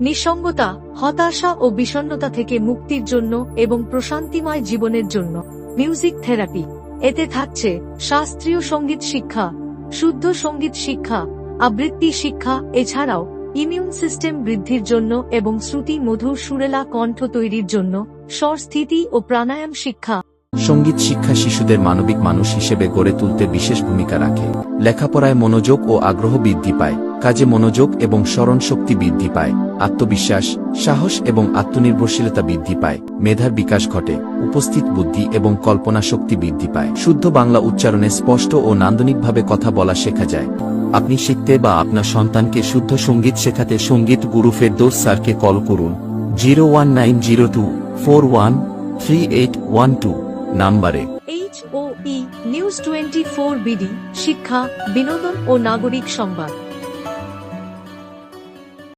নিঃসঙ্গতা, হতাশা ও বিষণ্ণতা থেকে মুক্তির জন্য এবং প্রশান্তিময় জীবনের জন্য। Music therapy. এতে থাকছে শাস্ত্রীয় সংগীত শিক্ষা, শুদ্ধ সংগীত শিক্ষা, আবৃত্তি শিক্ষা, এছাড়াও ইমিউন সিস্টেম বৃদ্ধির জন্য এবং শ্রুতি মধুর সুরেলা কণ্ঠ তৈরির জন্য স্বর স্থিতি ও প্রাণায়াম শিক্ষা। সংগীত শিক্ষা শিশুদের মানবিক মানুষ হিসেবে গড়ে তুলতে বিশেষ ভূমিকা রাখে। লেখাপড়ায় মনোযোগ ও আগ্রহ বৃদ্ধি পায়। কাজে মনোযোগ এবং স্মরণ শক্তি বৃদ্ধি পায়, আত্মবিশ্বাস, সাহস এবং আত্মনির্ভরশীলতা বৃদ্ধি পায়, মেধার বিকাশ ঘটে, উপস্থিত বুদ্ধি এবং কল্পনা শক্তি বৃদ্ধি পায়। শুদ্ধ বাংলা উচ্চারণে স্পষ্ট ও নান্দনিকভাবে কথা বলা শেখা যায়। আপনি শিখতে বা আপনার সন্তানকে শুদ্ধ সংগীত শেখাতে সংগীত গুরু ফেরদৌস স্যারকে কল করুন, zero one nine zero two four one three eight one two নাম্বারে। H O E news twenty four BD শিক্ষা বিনোদন ও নাগরিক সংবাদ।